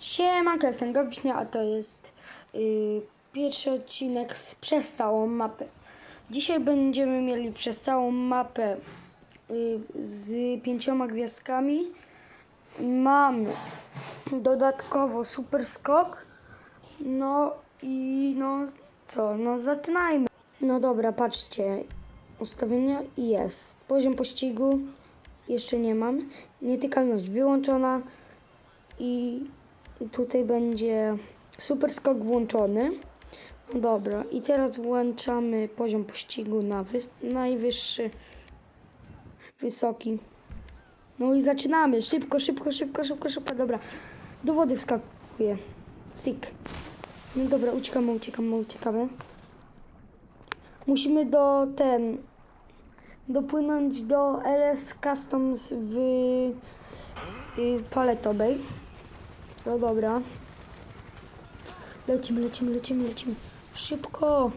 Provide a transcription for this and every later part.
Siemanko, jestem Gawiśnia, a to jest y, pierwszy odcinek z, przez całą mapę. Dzisiaj będziemy mieli przez całą mapę y, z pięcioma gwiazdkami. Mamy dodatkowo super skok. No i no co, no zaczynajmy. No dobra, patrzcie, ustawienia jest. Poziom pościgu jeszcze nie mam. Nietykalność wyłączona i tutaj będzie super skok włączony. No dobra, i teraz włączamy poziom pościgu na najwyższy, wysoki. No i zaczynamy. Szybko, szybko, szybko, szybko, szybko. Dobra, do wody wskakuje. Sik. No dobra, uciekamy, uciekamy, uciekamy. Musimy do ten dopłynąć do LS Customs w y, paletowej. No dobra. Lecimy, lecimy, lecimy, lecimy. Szybko.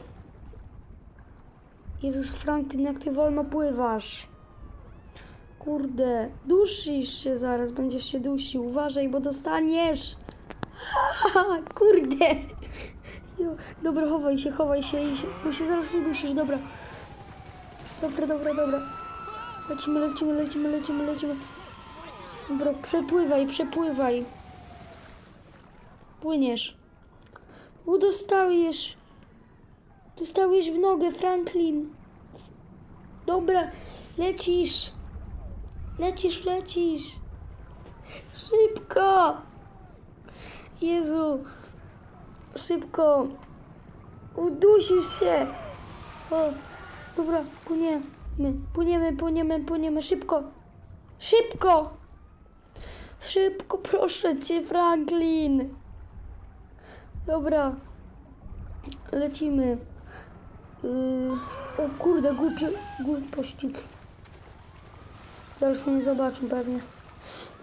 Jezus Franklin, jak ty wolno pływasz. Kurde, dusisz się zaraz, będziesz się dusił. Uważaj, bo dostaniesz. Ha, kurde. Dobra, chowaj się, chowaj się, i się, bo się zaraz dobra. Dobra, dobra, dobra. Lecimy, lecimy, lecimy, lecimy, lecimy. Dobra, przepływaj, przepływaj. Płyniesz. O, dostałeś. Dostałeś w nogę, Franklin. Dobra, lecisz. Lecisz, lecisz. Szybko. Jezu. Szybko. Udusisz się. O, dobra, płyniemy. Płyniemy, płyniemy, płyniemy. Szybko. Szybko. Szybko, proszę cię, Franklin. Dobra. Lecimy. Yy, o kurde, głupi, głupi pościg. Zaraz mnie zobaczą pewnie.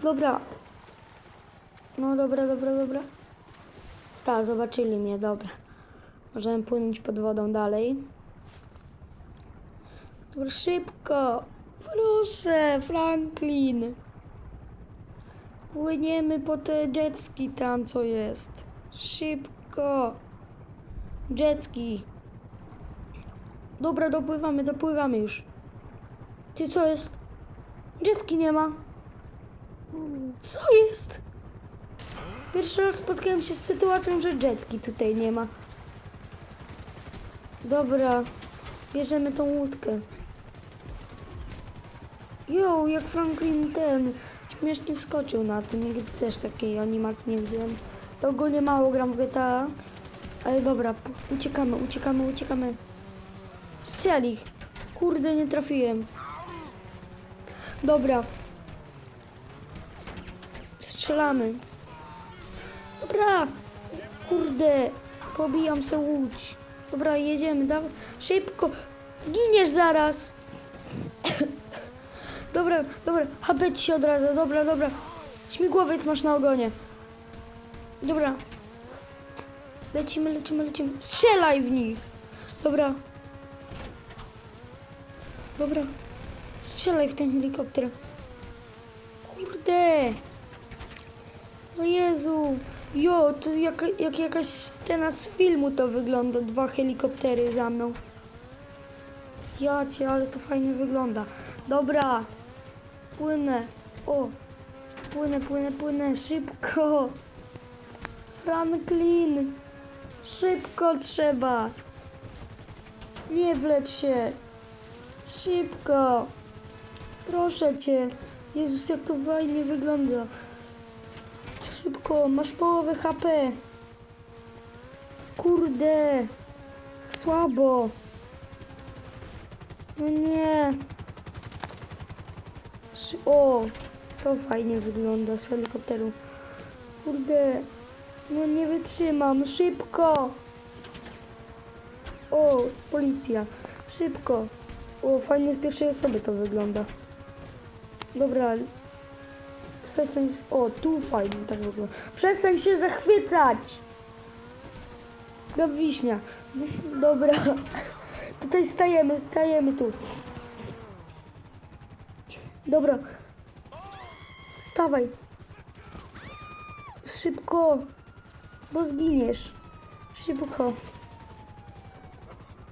Dobra. No dobra, dobra, dobra. Tak, zobaczyli mnie, dobra. Możemy płynąć pod wodą dalej. Dobra, szybko. Proszę, Franklin. Płyniemy po te jetski tam, co jest. Szybko. Jetski. Dobra, dopływamy, dopływamy już. Ty, co jest? Jetski nie ma. Co jest? Pierwszy raz spotkałem się z sytuacją, że jetski tutaj nie ma. Dobra, bierzemy tą łódkę. Jo, jak Franklin ten śmiesznie wskoczył na tym. Nigdy też takiej animacji nie widziałem. Ogólnie mało gram w GTA. Ale dobra, uciekamy, uciekamy, uciekamy. Strzeli. Kurde, nie trafiłem. Dobra. Strzelamy. Dobra. Kurde, pobijam se łódź. Dobra, jedziemy, dawaj. Szybko. Zginiesz zaraz. Dobra, dobra, HP ci się odradza, dobra, dobra. Śmigłowiec masz na ogonie. Dobra. Lecimy, lecimy, lecimy. Strzelaj w nich. Dobra. Dobra. Strzelaj w ten helikopter. Kurde. O Jezu. Jo, to jak, jak jakaś scena z filmu to wygląda. Dwa helikoptery za mną. Ja cię, ale to fajnie wygląda. Dobra. Płynę. O. Płynę, płynę, płynę. Szybko. Franklin. Szybko trzeba. Nie wlecz się. Szybko. Proszę cię. Jezus, jak to fajnie wygląda. Szybko, masz połowę HP. Kurde. Słabo. No nie. O, to fajnie wygląda z helikopteru. Kurde. No nie wytrzymam. Szybko. O, policja. Szybko. O, fajnie z pierwszej osoby to wygląda. Dobra. Przestań. O, tu fajnie tak wygląda. Przestań się zachwycać. Do wiśnia. Dobra. Tutaj stajemy, stajemy tu. Dobra. Wstawaj. Szybko, bo zginiesz. Szybko.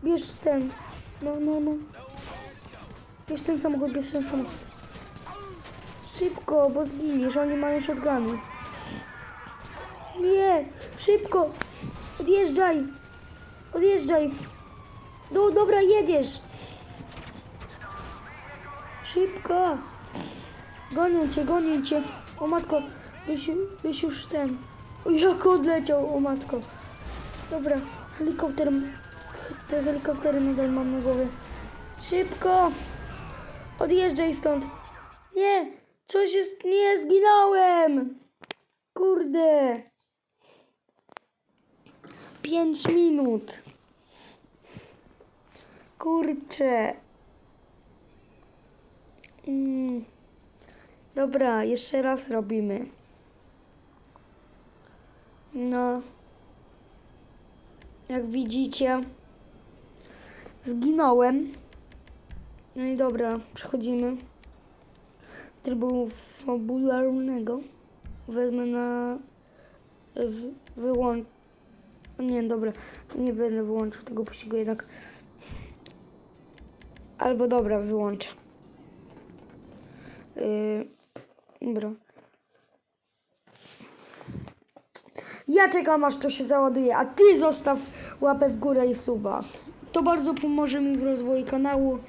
Bierz ten. No, no, no. Bierz ten samochód, bierz ten samochód. Szybko, bo zginiesz, oni mają shotguny. Nie, szybko. Odjeżdżaj. Odjeżdżaj. No dobra, jedziesz. Szybko. Gonią cię, gonią cię. O matko, byś, byś już ten. Jak odleciał, o matko. Dobra, helikopter. Te helikoptery nadal mam na głowie. Szybko. Odjeżdżaj stąd. Nie, coś jest, nie, zginąłem. Kurde. Pięć minut. Kurczę. Mm. Dobra, jeszcze raz robimy. No. Jak widzicie, zginąłem. No i dobra, przechodzimy. Trybu fabularnego. Wezmę na wyłącz. Nie, dobra, nie będę wyłączył tego pościgu jednak. Albo dobra, wyłączę. Yy, dobra. Ja czekam aż to się załaduje, a ty zostaw łapę w górę i suba. To bardzo pomoże mi w rozwoju kanału,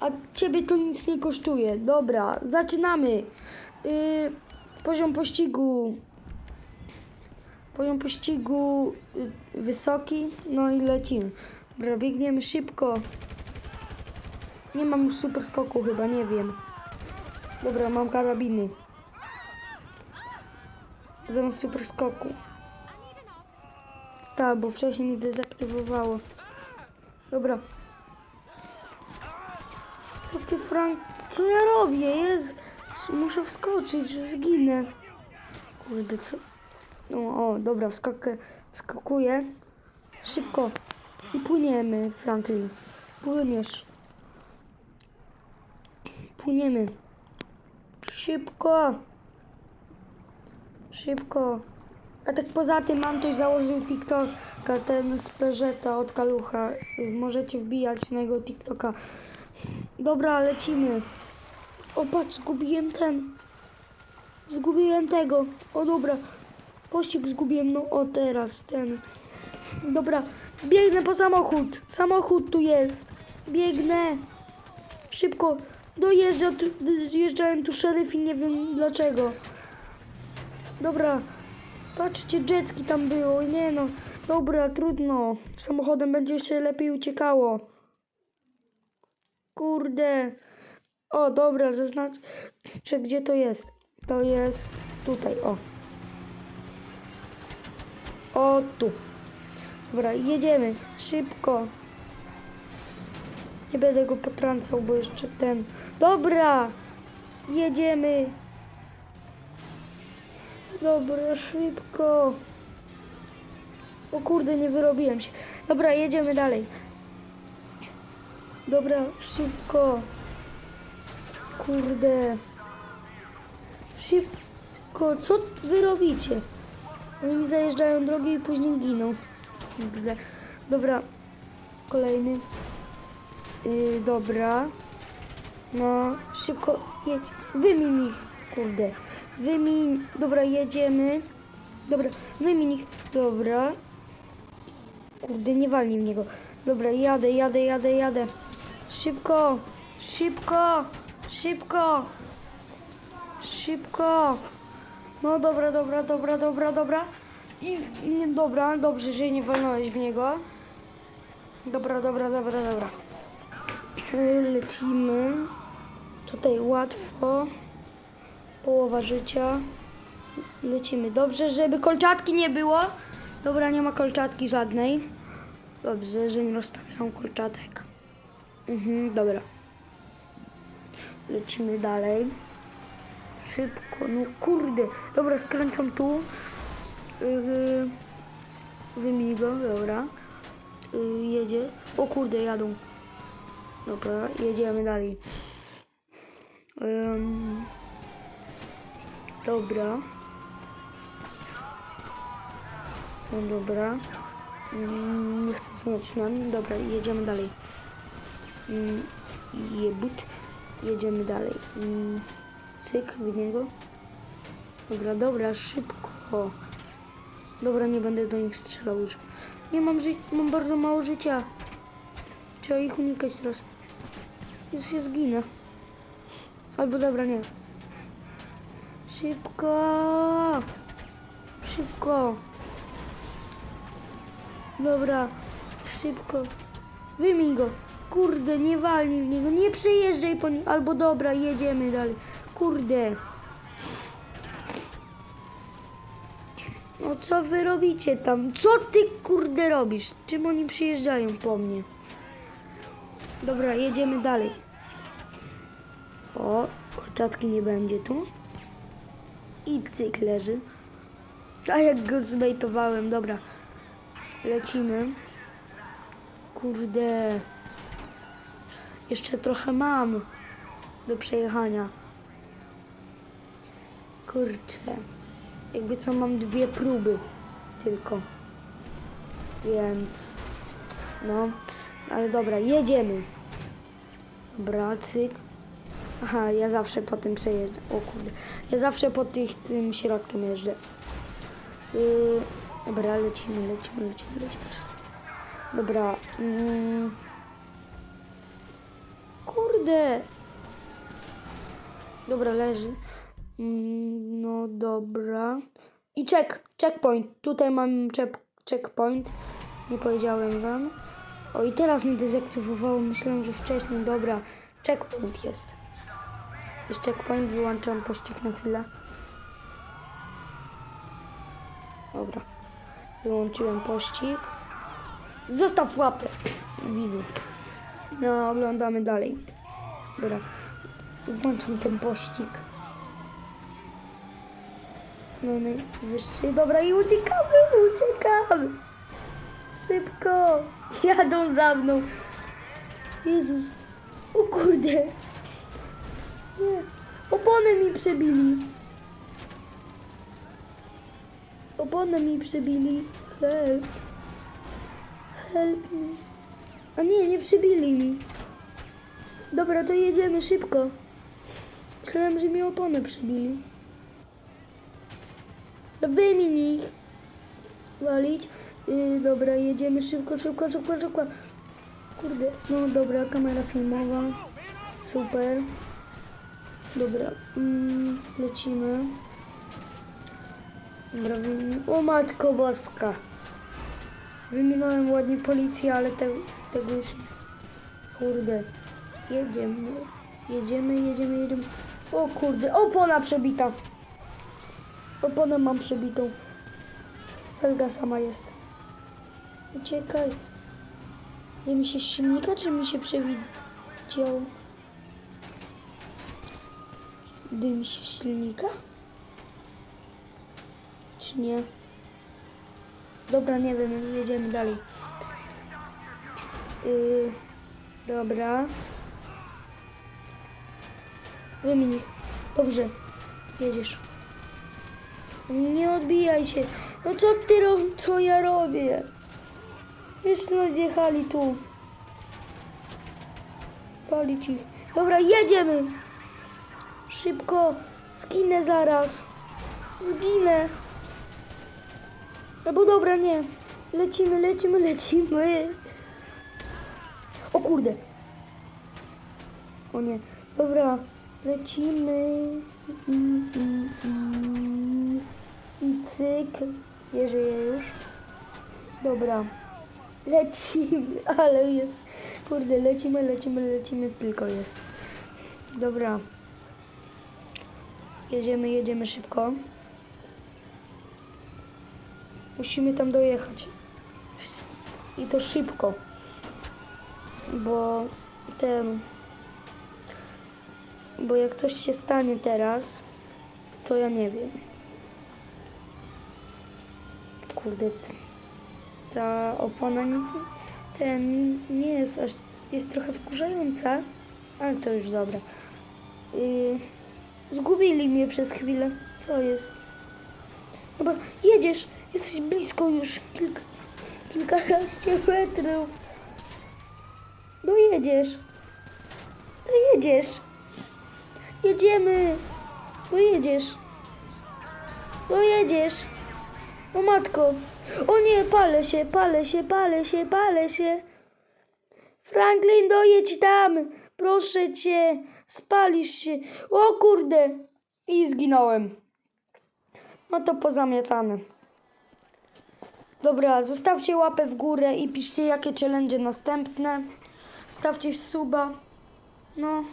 a ciebie to nic nie kosztuje. Dobra, zaczynamy. Yy, poziom pościgu. Poziom pościgu y, wysoki, no i lecimy. Dobra, biegniemy szybko. Nie mam już super skoku chyba, nie wiem. Dobra, mam karabiny. Zamiast super skoku. Tak, bo wcześniej mi dezaktywowało. Dobra. Co ty, Frank? Co ja robię? Jest. Muszę wskoczyć, zginę. Kurde, co? No, o, dobra, wskakę, wskakuję. Szybko. I płyniemy, Franklin. Płyniesz. Płyniemy. Szybko. Szybko. A tak poza tym mam też założył TikToka, ten z od Kalucha. Możecie wbijać na jego TikToka. Dobra, lecimy. O, patrz, zgubiłem ten. Zgubiłem tego. O, dobra. Pościg zgubiłem, no o teraz ten. Dobra, biegnę po samochód. Samochód tu jest. Biegnę. Szybko. Dojeżdża tu, dojeżdżają tu szeryfi, nie wiem dlaczego. Dobra. Patrzcie, jetski tam było. Nie no. Dobra, trudno. Samochodem będzie się lepiej uciekało. Kurde. O, dobra, zaznaczę, gdzie to jest. To jest tutaj, o. O, tu. Dobra, jedziemy. Szybko. Nie będę go potrącał, bo jeszcze ten... Dobra! Jedziemy. Dobra, szybko. O kurde, nie wyrobiłem się. Dobra, jedziemy dalej. Dobra, szybko. Kurde. Szybko, co wy robicie? Oni mi zajeżdżają drogi i później giną. Dobra, kolejny. Yy, dobra. No, szybko jedź. Wymień ich, kurde. Wymień. Dobra, jedziemy. Dobra, wymień ich. Dobra. Kurde, nie walnij w niego. Dobra, jadę, jadę, jadę, jadę. Szybko, szybko, szybko, szybko. No dobra, dobra, dobra, dobra, dobra. I nie, dobra, dobrze, że nie walnąłeś w niego. Dobra, dobra, dobra, dobra. Lecimy. Tutaj łatwo. Połowa życia. Lecimy. Dobrze, żeby kolczatki nie było. Dobra, nie ma kolczatki żadnej. Dobrze, że nie rozstawiam kolczatek. Mhm, dobra. Lecimy dalej. Szybko, no kurde. Dobra, skręcam tu. Yy, wymigo, dobra. Yy, jedzie. O kurde, jadą. Dobra, jedziemy dalej. Ym, dobra. No dobra. Mm, Nie chcę sunąć na mnie. Dobra, jedziemy dalej. Mm, Jebut. Jedziemy dalej. Mm, Cyk w niego. Dobra, dobra, szybko. Dobra, nie będę do nich strzelał już. Nie mam ży- mam bardzo mało życia. Trzeba ich unikać teraz. Już się zginę. Albo dobra, nie. Szybko! Szybko! Dobra, szybko. Wymień go. Kurde, nie walnij w niego. Nie przejeżdżaj po nim. Albo dobra, jedziemy dalej. Kurde. No co wy robicie tam? Co ty kurde robisz? Czym oni przyjeżdżają po mnie? Dobra, jedziemy dalej. O, kurczatki nie będzie tu. I cyk leży. A jak go zbejtowałem, dobra. Lecimy. Kurde. Jeszcze trochę mam do przejechania. Kurczę. Jakby co mam dwie próby tylko. Więc no, ale dobra, jedziemy. Dobra, cyk. Aha, ja zawsze po tym przejeżdżam. O kurde. Ja zawsze po tych, tym środkiem jeżdżę. Yy, dobra, lecimy, lecimy, lecimy, lecimy. Dobra. Mm. Kurde. Dobra, leży. Mm, no dobra. I check, checkpoint. Tutaj mam check, checkpoint. Nie powiedziałem wam. O i teraz mi dezaktywowało. Myślałem, że wcześniej. Dobra, checkpoint jest. Jest checkpoint, wyłączam pościg na chwilę. Dobra. Wyłączyłem pościg. Zostaw łapę, widzu. No, oglądamy dalej. Dobra. Włączam ten pościg. No najwyższy. Dobra i uciekamy, uciekamy. Szybko. Jadą za mną. Jezus. O kurde. Nie. Oponę mi przebili. Oponę mi przebili. Help. Help me. A nie, nie przybili mi. Dobra, to jedziemy szybko. Myślałem, że mi oponę przybili. No Wymień ich. Walić. Yy, dobra, jedziemy szybko, szybko, szybko, szybko. Kurde, no dobra, kamera filmowa. Super. Dobra, mm, lecimy. Dobra, O matko boska. Wyminąłem ładnie policję, ale te, tego już. Kurde. Jedziemy. Jedziemy, jedziemy, jedziemy. O kurde, opona przebita. Oponę mam przebitą. Felga sama jest. Uciekaj. Nie mi się z silnika, czy mi się przewidziało? Dym silnika? Czy nie? Dobra, nie wiem, jedziemy dalej. Yy, dobra. Wymień. Dobrze. Jedziesz. Nie odbijaj się. No co ty robisz? Co ja robię? Jeszcze odjechali tu. Palić ich. Dobra, jedziemy. Szybko. Zginę zaraz. Zginę. Albo dobra, nie. Lecimy, lecimy, lecimy. O kurde. O nie. Dobra, lecimy. I cyk. Nie żyję już. Dobra. Lecimy, ale jest. Kurde, lecimy, lecimy, lecimy, tylko jest. Dobra. Jedziemy, jedziemy szybko. Musimy tam dojechać. I to szybko. Bo ten. Bo jak coś się stanie teraz, to ja nie wiem. Kurde, ta opona nic, ten nie jest aż, jest trochę wkurzająca, ale to już dobra. Yy, zgubili mnie przez chwilę. Co jest? Dobra, jedziesz, Jesteś blisko już. Kilka, kilkanaście metrów. Dojedziesz. Dojedziesz. Jedziemy. Dojedziesz. Dojedziesz. O matko. O nie, palę się, palę się, palę się, palę się. Franklin, dojedź tam. Proszę cię. Spalisz się. O kurde. I zginąłem. No to pozamiatane. Dobra, zostawcie łapę w górę i piszcie jakie challenge następne. Stawcie suba. No.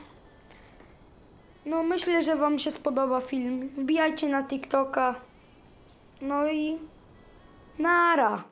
No myślę, że wam się spodoba film. Wbijajcie na TikToka. No i nara.